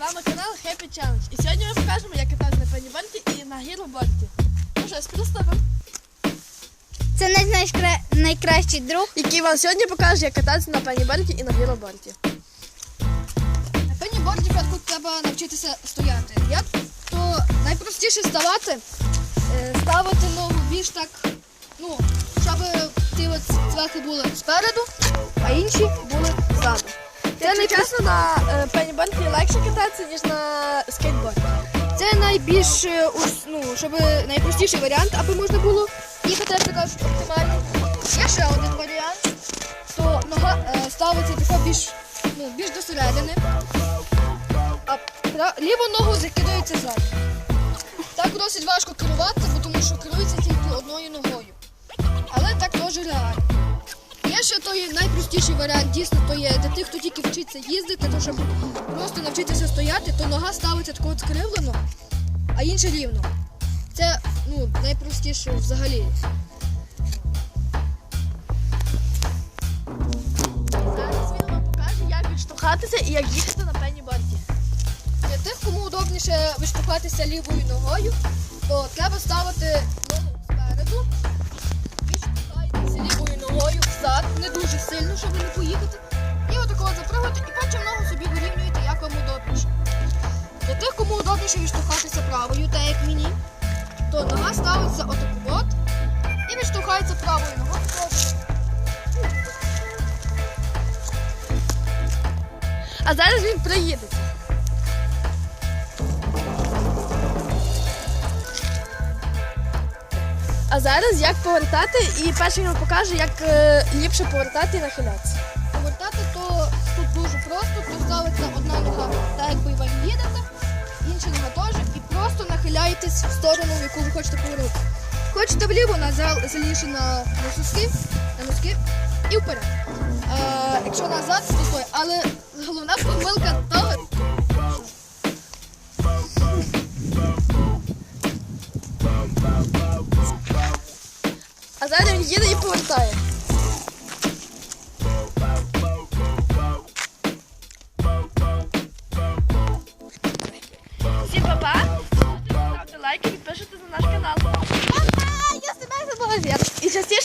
вами канал Happy Challenge. І сьогодні ми покажемо, як катати на пеніборді і на гіроборді. Ну що, приступимо. Це наш найкра... найкращий друг. Який вам сьогодні покаже, як кататися на пеніборді і на гіроборді. На пеніборді спочатку треба навчитися стояти. Як то найпростіше ставати, е, ставити ногу більш так, ну, щоб ті от цвяхи були спереду, а інші були ззаду. Це не чесно, на пеніборді легше кататися, ніж на скейтборді. Це найбільш е, ну, щоб найпростіший варіант, аби можна було їхати, як кажеш, оптимально. Є ще один варіант, то нога е, ставиться тако більш, ну, більш до середини, а ліву ногу закидається ззаду. Так досить важко керувати, тому що керується Є ще той найпростіший варіант, дійсно, то є для тих, хто тільки вчиться їздити, то щоб просто навчитися стояти, то нога ставиться тако от скривлено, а інша рівно. Це ну, найпростіше взагалі. Зараз він вам покаже, як відштовхатися і як їхати на пеніборді. Для тих, кому удобніше виштовхатися лівою ногою, то треба ставити ногу спереду, щоб не поїхати. І отакого запрыгуєте, і потім ногу собі вирівнюєте, як вам удобніше. Для тих, кому удобніше відштовхатися правою, так як мені, то нога ставиться отаку от і відштовхається правою ногою. А зараз він приїдеться. А зараз як повертати, і перший він покаже, як е, ліпше повертати і нахилятися. Повертати то тут дуже просто, то ставиться одна нога, так якби ви їдете, інша нога теж, і просто нахиляєтесь в сторону, в яку ви хочете повернути. Хочете вліво, назад заліше на, на соски, на носки і вперед. А, якщо назад, то стоїть. Але головна помилка того. їде і повертає. Всім па-па! Ставте лайки, підпишіться на наш